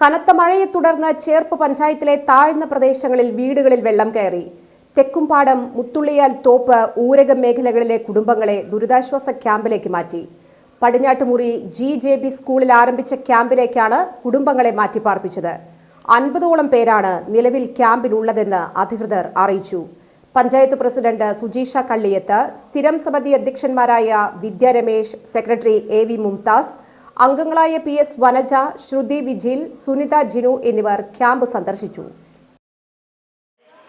കനത്ത മഴയെ തുടർന്ന് ചേർപ്പ് പഞ്ചായത്തിലെ താഴ്ന്ന പ്രദേശങ്ങളിൽ വീടുകളിൽ വെള്ളം കയറി. തെക്കുംപാടം മുത്തുള്ളിയാൽ തോപ്പ് ഊരകം മേഖലകളിലെ കുടുംബങ്ങളെ ദുരിതാശ്വാസ ക്യാമ്പിലേക്ക് മാറ്റി. പടിഞ്ഞാട്ടുമുറി ജി ജെ ബി സ്കൂളിൽ ആരംഭിച്ച ക്യാമ്പിലേക്കാണ് കുടുംബങ്ങളെ മാറ്റിപ്പാർപ്പിച്ചത്. അൻപതോളം പേരാണ് നിലവിൽ ക്യാമ്പിലുള്ളതെന്ന് അധികൃതർ അറിയിച്ചു. പഞ്ചായത്ത് പ്രസിഡന്റ് സുജീഷ കള്ളിയത്ത് സ്ഥിരം സമിതി അധ്യക്ഷന്മാരായ വിദ്യാരമേഷ് സെക്രട്ടറി എ വി മുംതാസ് അംഗങ്ങളായ പി എസ് വനജ ശ്രുതി വിജിൽ സുനിത ജിനു എന്നിവർ ക്യാമ്പ് സന്ദർശിച്ചു.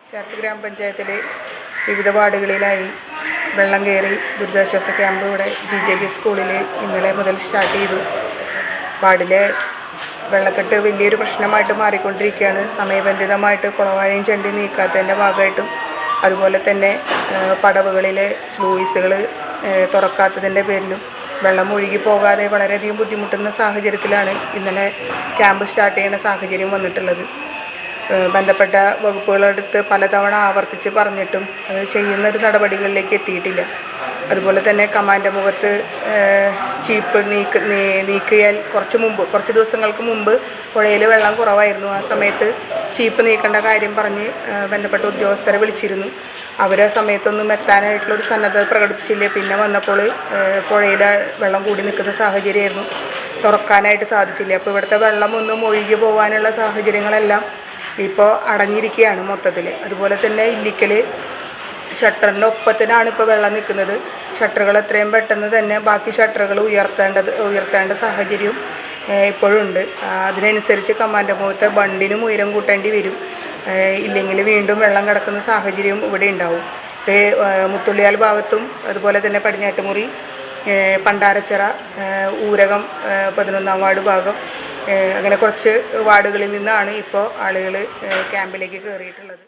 ചേർത്ത് ഗ്രാമപഞ്ചായത്തിലെ വിവിധ വാർഡുകളിലായി വെള്ളം കയറി ദുരിതാശ്വാസ ക്യാമ്പ് ഇവിടെ ജി ജെ ബി സ്കൂളിൽ ഇന്നലെ മുതൽ സ്റ്റാർട്ട് ചെയ്തു. വാർഡിലെ വെള്ളക്കെട്ട് വലിയൊരു പ്രശ്നമായിട്ട് മാറിക്കൊണ്ടിരിക്കുകയാണ്. സമയബന്ധിതമായിട്ട് കുളവാഴയും ചണ്ടി നീക്കാത്തതിന്റെ ഭാഗമായിട്ടും അതുപോലെ തന്നെ പടവുകളിലെ സ്ലൂയിസുകൾ തുറക്കാത്തതിന്റെ പേരിലും വെള്ളം ഒഴുകി പോകാതെ വളരെയധികം ബുദ്ധിമുട്ടുന്ന സാഹചര്യത്തിലാണ് ഇന്നലെ ക്യാമ്പ് സ്റ്റാർട്ട് ചെയ്യുന്ന സാഹചര്യം വന്നിട്ടുള്ളത്. ബന്ധപ്പെട്ട വകുപ്പുകളെടുത്ത് പലതവണ ആവർത്തിച്ച് പറഞ്ഞിട്ടും അത് ചെയ്യുന്ന ഒരു നടപടികളിലേക്ക് എത്തിയിട്ടില്ല. അതുപോലെ തന്നെ കമാൻഡ് മുഖത്ത് ചീപ്പ് നീക്ക് നീക്കിയാൽ കുറച്ച് മുമ്പ് കുറച്ച് ദിവസങ്ങൾക്ക് മുമ്പ് പുഴയിൽ വെള്ളം കുറവായിരുന്നു. ആ സമയത്ത് ചീപ്പ് നീക്കേണ്ട കാര്യം പറഞ്ഞ് ബന്ധപ്പെട്ട ഉദ്യോഗസ്ഥരെ വിളിച്ചിരുന്നു. അവർ ആ സമയത്തൊന്നും എത്താനായിട്ടുള്ളൊരു സന്നദ്ധത പ്രകടിപ്പിച്ചില്ല. പിന്നെ വന്നപ്പോൾ പുഴയിൽ വെള്ളം കൂടി നിൽക്കുന്ന സാഹചര്യമായിരുന്നു. തുറക്കാനായിട്ട് സാധിച്ചില്ല. അപ്പോൾ ഇവിടുത്തെ വെള്ളം ഒന്നും ഒഴുകി പോകാനുള്ള സാഹചര്യങ്ങളെല്ലാം ഇപ്പോൾ അടഞ്ഞിരിക്കുകയാണ് മൊത്തത്തിൽ അതുപോലെ തന്നെ ഇല്ലിക്കൽ ഷട്ടറിന്റെ ഒപ്പത്തിനാണ് ഇപ്പോൾ വെള്ളം നിൽക്കുന്നത്. ഷട്ടറുകൾ എത്രയും പെട്ടെന്ന് തന്നെ ബാക്കി ഷട്ടറുകൾ ഉയർത്തേണ്ടത് ഉയർത്തേണ്ട സാഹചര്യവും ഇപ്പോഴുണ്ട് അതിനനുസരിച്ച് കമാന്റെ മുഖത്തെ ബണ്ടിനും ഉയരം കൂട്ടേണ്ടി വരും. ഇല്ലെങ്കിൽ വീണ്ടും വെള്ളം കിടക്കുന്ന സാഹചര്യം ഇവിടെ ഉണ്ടാവും. മുത്തുള്ളിയാൽ ഭാഗത്തും അതുപോലെ തന്നെ പടിഞ്ഞാട്ടുമുറി പണ്ടാരച്ചിറ ഊരകം പതിനൊന്നാം വാർഡ് ഭാഗം അങ്ങനെ കുറച്ച് വാർഡുകളിൽ നിന്നാണ് ഇപ്പോൾ ആളുകൾ ക്യാമ്പിലേക്ക് കയറിയിട്ടുള്ളത്.